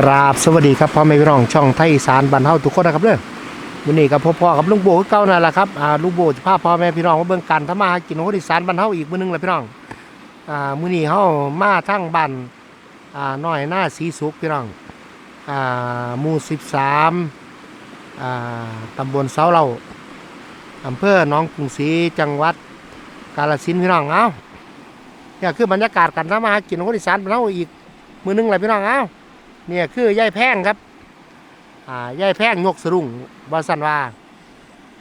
กราบสวัสดีครับพ่อแม่พี่น้องช่องไทยอีสานบ้านเฮาทุกคนนะครับเด้อวันนี้กับพ่อพ่อกับลุงโบคือเก่านั่นแหละครับอ่าลุงโบจะพาพ่อแม่พี่น้องมาเบิ่งการทำมาหากินของคนอีสานบ้านเฮาอีกมื้อนึงแหละพี่น้องอ่ามื้อนี้เฮามาทั้งบ้านอ่าน้อยหน้าสีสุขพี่น้องอ่าหมู่13อ่าตำบลเสาเหล่าอำเภอหนองกรุงศรีจังหวัดกาฬสินธุ์พี่น้องเอ้าเนี่ยคือบรรยากาศการทำมาหากินของคนอีสานบ้านเฮาอีกมื้อนึงแหละพี่น้องเอ้า เนี่ยคือยายแพงครับ อ่ายายแพงยกสรุงบาสันว่า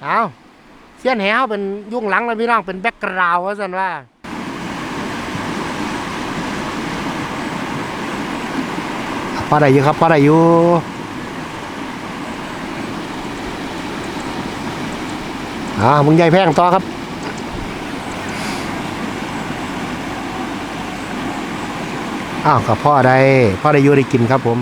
เอาเสี้ยนแหวเป็นยุ่งหลังเลยพี่น้องเป็นแบ็กกราวว่าสันว่าพอได้อยู่ครับพอได้อยู่อ่ามึงยายแพงต่อครับ อ้าวกับพ่อได้พ่อได้ยู่ได้กินครับผม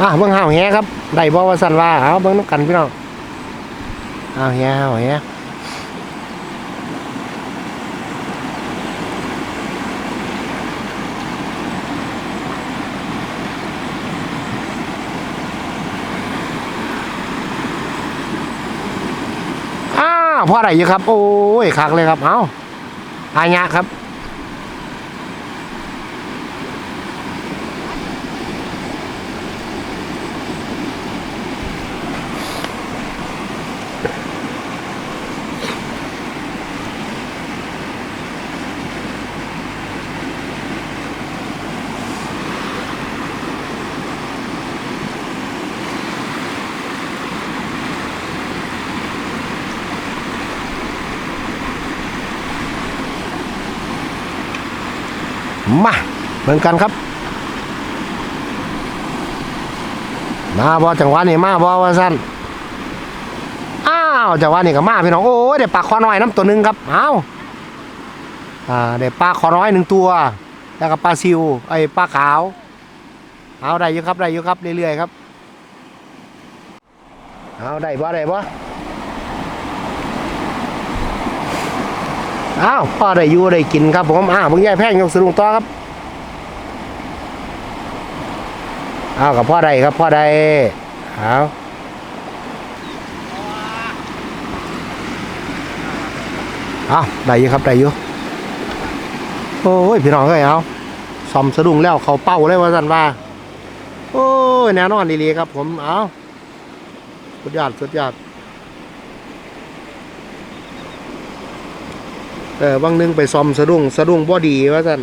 อ่าเบิ่งห้าวแหครับ ได้บ่ว่าสั่นว่าเอาเบิ่งน้ำกันพี่น้องห้าวแหห้าวแาวพ่อได้อยู่ครับ โอ้ยคักเลยครับ เอาอายะครับ มาเหมือนกันครับ มาบอจังหวะนี้มาบอว่าสั้นอ้าวจังหวะนี้ก็มาพี่น้องโอ้ยเดี๋ยวปลาคอน้อยน้ำตัวหนึ่งครับเอาอ่าเดี๋ยวปลาคอน้อยหนึ่งตัว แล้วก็ปลาซิวไอ้ปลาขาวเอาได้ยู่ครับได้ยู่ครับเรื่อยๆครับเอาได้บ่ได้บ่ อ้าวพ่อได้อยู่ได้กินครับผมอ้าวเพิ่งยายแพงยกสรุงต่อครับเอาวกับพ่อใดครับพ่อใดเอาเอาได้อยู่ครับได้อยู่โอ้ยพี่น้องเอ้ยเอาซอมสะดุ้งแล้วเขาเป้าเลยว่าสันว่า โอ้ยแน่นอนดีๆครับผมเอาสุดยอดสุดยอด เออบางนึงไปซอมสะดุ้งสะดุ้งบ่ดีว่าสัน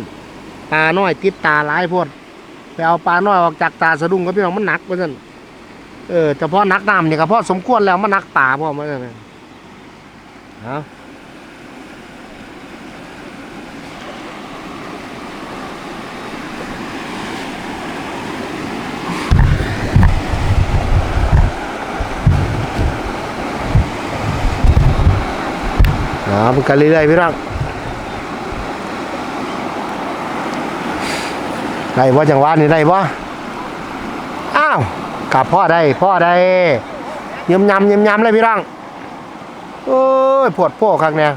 ตาน้อยติดตาหลายโพดไปเอาปลาน้อยออกจากตาสะดุ้งก็พี่น้องมันหนักว่าสั่นเออเฉพาะนักน้ำนี่ยก็เพราะสมควรแล้วมันหนักตาพ่อมาสั่นเอาเอามันกันเรื่อยๆพี่น้องได้บ่จังหวะนี่ได้บ่อ้าวกลับพ่อได้พ่อได้ยำยำยำยำเลยพี่รังโอ้ยปวดโป้ครั้งเนี่ย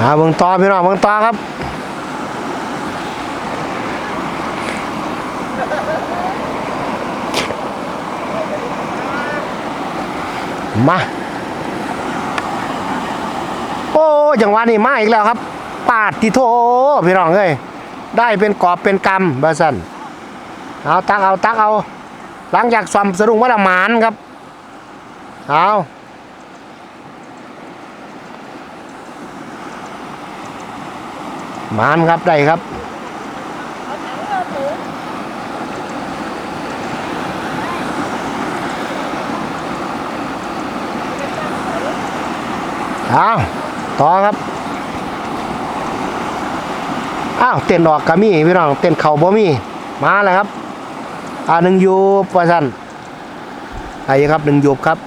อ่าเบิ่งต่อพี่น้องเบิ่งต่อครับมา โอ้จังหวะนี้มาอีกแล้วครับ ปาดที่โทพี่น้องเอ้ยได้เป็นกอบเป็นกำบาสันเอาตักเอาตักเอา หลังจากซ่อมสะดุ้งวัดหมานครับ เอา มานครับได้ครับอ้าวต่อครับ อ้าว เต้นออกกะมี่พี่น้อง เต้นเข่าบ่มี มาแล้วครับ อ่าหนึ่งยูประสันอะไรครับหนึ่งยูครับ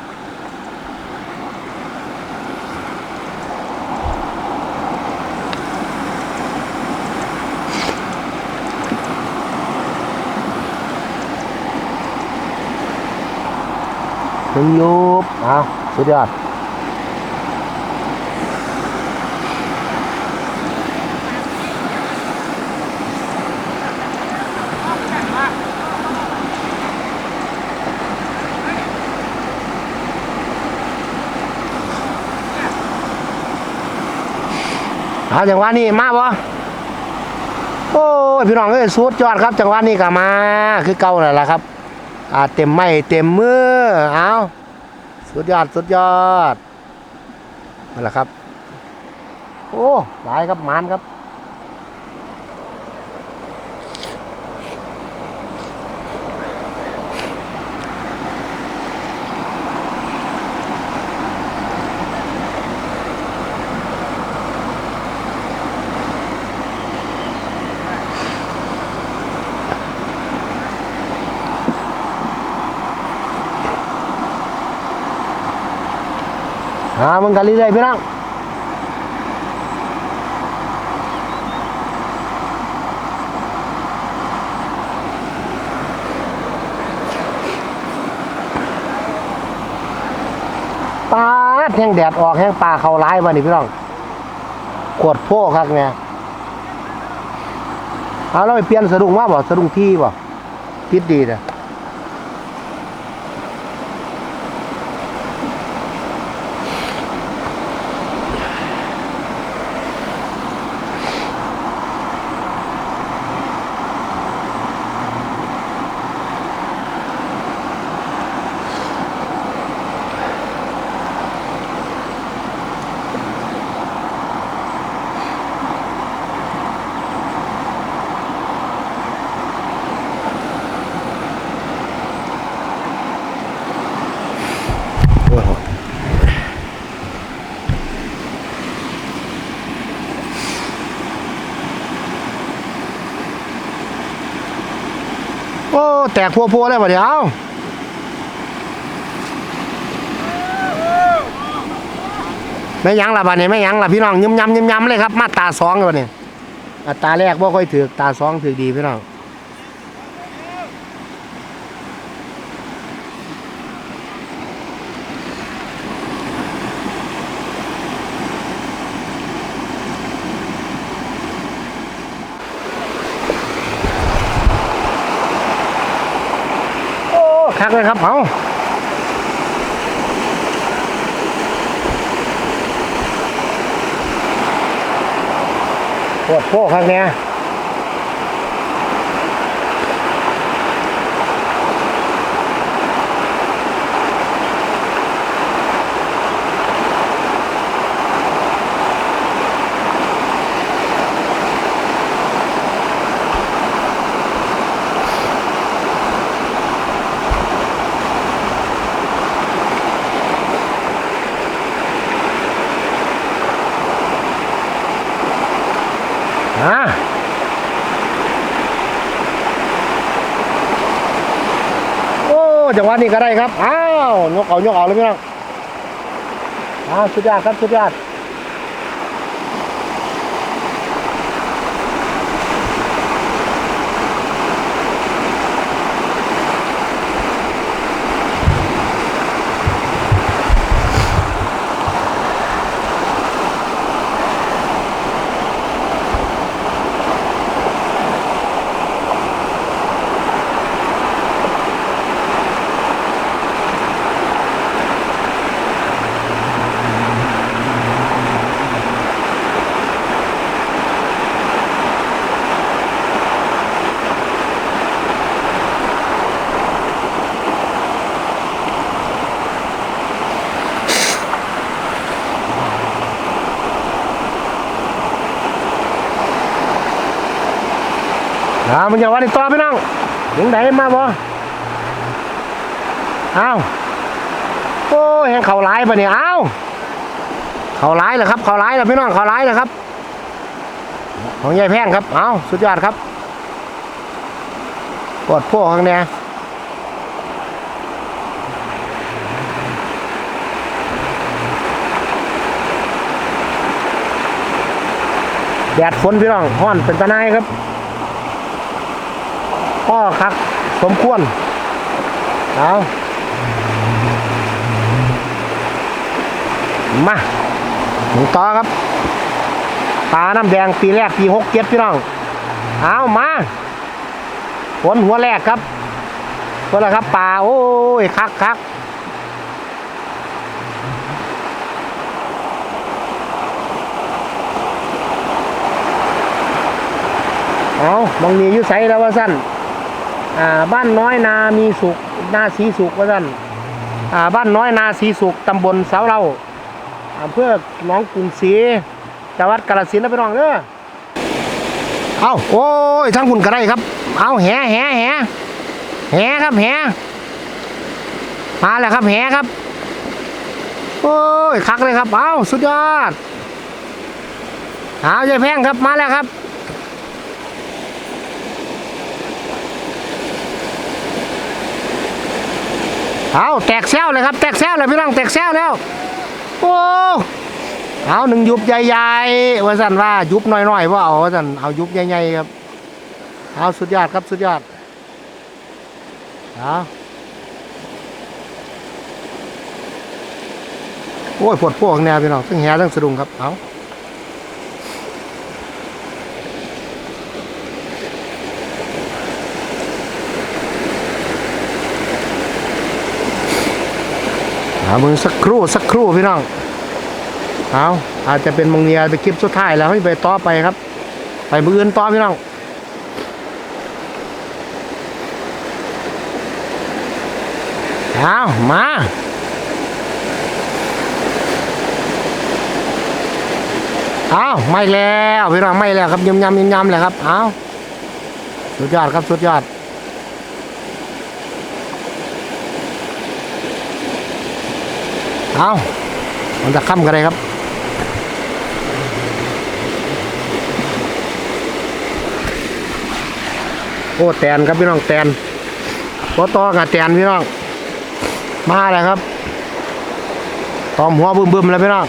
หนึ่งยูบอ้าวสุดยอดเอาจังหวะนี้มาบ่โอ้พี่น้องเอ้ยสุดยอดครับ จังหวะนี้ก็มา คือเก่านั่นแหละครับ อ่าเต็มไม้เต็มมือเอาสุดยอดสุดยอดนั่นแหละครับ โอ้หลายครับมานครับ หามึงกันเรื่อยๆพี่น้องปาดแห้งแดดออกแห้งปลาเขาร้ายมานี่พี่น้องขวดโพ่ครับเนี่ยเอาเราไปเปลี่ยนสะดุ้งว่าบ่สะดุ้งที่บ่ติดดีนะ โอ้ แตกพัวพัวเลยบ่เดี๋ยวไม่ยั้งละบัดนี้ไม่ยั้งละพี่น้องยิ้มยำยิ้มยำเลยครับ มาตาสองเลยบัดนี้อัตาแรกบ่ค่อยถือตาสองถือดีพี่น้อง โอ้ คักเลยครับเอาปวดโป้ครับเนี่ยอ่าโอ้ จังหวะนี้ก็ได้ครับ อ้าวยกเอายกเอาเลยพี่น้องอ้าวสุดยอดครับสุดยอด มันอย่าว่าในตัวพี่น้องยังไหนมาบ่อ้าวโอ้ยแหงเขาหลายปะเนี่ยอ้าวเขาร้ายเหรอครับ เขาร้ายเหรอพี่น้องเขาร้ายเหรอครับ ของยายแพงครับเอาสุดยอดครับปวดพวกข้างแน่ยแดดฝนพี่น้องห้อนเป็นตะนายครับ พ่อคักสมควรเอามาหมูต่อครับปลาน้ำแดงปีแรกปีหกเจ็ดพี่น้อง เอามาผลหัวแรกครับก็แล้วครับปลาโอ้ยคักคักเอาบางนีอยู่ใสแล้วว่าสั้น อ่าบ้านน้อยนามีสุขนาสีสุขว่าสั้นอ่าบ้านน้อยนาสีสุขตำบลเสาเราอำเภอหนองกรุงศรีจังหวัดกาฬสินธุ์นะพี่น้องเด้อเอาโอ้ยทั้งคุณก็ได้ครับ เอาแหแหแหแหครับแหมาแล้วครับแหครับ โอ้ยคักเลยครับ เอาสุดยอดเอาใจแพงครับมาแล้วครับ เอาแตกแซวเลยครับ แตกแซวเลยพี่น้องแตกแซวแล้ว โอ้เอาหนึ่งยุบใหญ่ๆว่าสันว่ายุบน้อยๆว่าเอาว่าสันเอายุบใหญ่ๆครับเอาสุดยอดครับสุดยอดเอาโอ้ยปวดพวกแนวพี่น้องทั้งแหทั้งสะดุ้งครับเอา เอามึงสักครู่สักครู่พี่น้อง เอาอาจจะเป็นมงเนียไปคลิปสุดท้ายแล้วให้ไปต่อไปครับ ไปมืออื่นต่อพี่น้องเอามาเอาไม่แล้วพี่น้องไม่แล้วครับยำยำยำยำเลยครับเอาสุดยอดครับสุดยอด เอามันจะค่ำกันเลยครับ โอ้แตนครับพี่น้องแตนพอต่อกับแตนพี่น้อง มาแล้วครับตอมหัวบึ้มๆแล้วพี่น้อง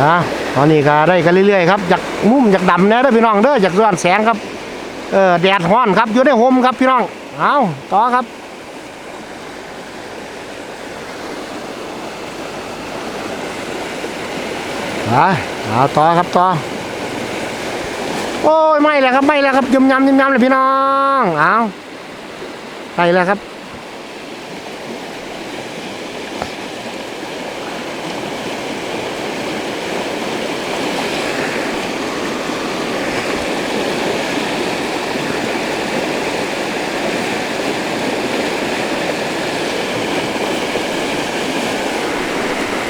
นะตอนนี้ก็ได้กันเรื่อยๆครับจากมุมจากดำแน่เด้พี่น้องเด้อจากส่วนแสงครับ เออแดดร้อนครับอยู่ในโฮมครับพี่น้อง เอาต่อครับ นะเอาต่อครับต่อโอ้ยไม่แล้วครับไม่แล้วครับยำยำยำยำเลยพี่น้องเอาไปแล้วครับ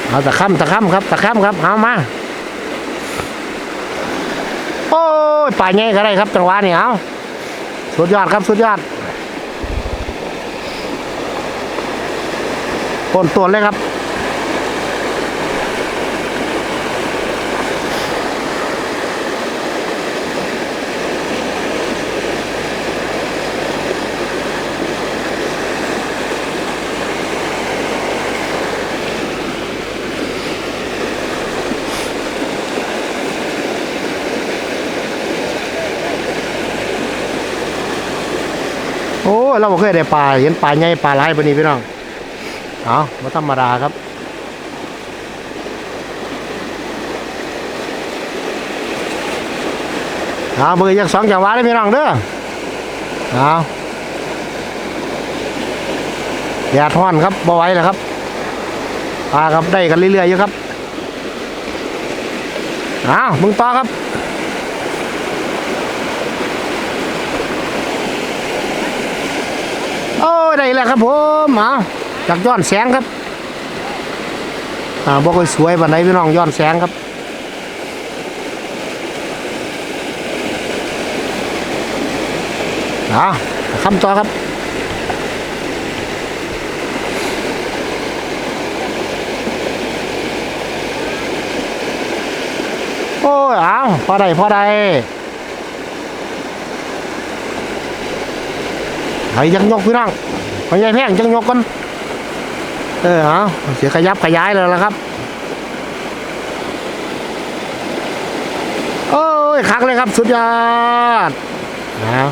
เอาตะค่ำตะค่ำครับตะค่ำครับเอามาโอ้ยป่าใหญ่ก็ได้ครับจังหวะนี้เอาสุดยอดครับสุดยอดต้นตัวเลยครับ เราบ่เคยได้ปลาเห็นปลาใหญ่ปลาหลายปานนี้พี่น้องเอาบ่ธรรมดาครับเอาเบอร์ยักสองจังหวะเลยพี่น้องเด้อเอาแดดร้อนครับบ่ไหวแล้วครับปลาครับได้กันเรื่อยๆอยู่ครับเอามึงต่อครับ โอ้ได้แล้วครับผมเอาจากย้อนแสงครับอ่าบอกว่าสวยวันไหนพี่น้องย้อนแสงครับนะคำต่อครับโอ้ยเอาพอได้พอได้ ห้ยังยกพี่น้องหายายแพงยังยกกันเออเอาเสียขยับขยายเลยละครับ โอ้ยคักเลยครับ สุดยอดนะ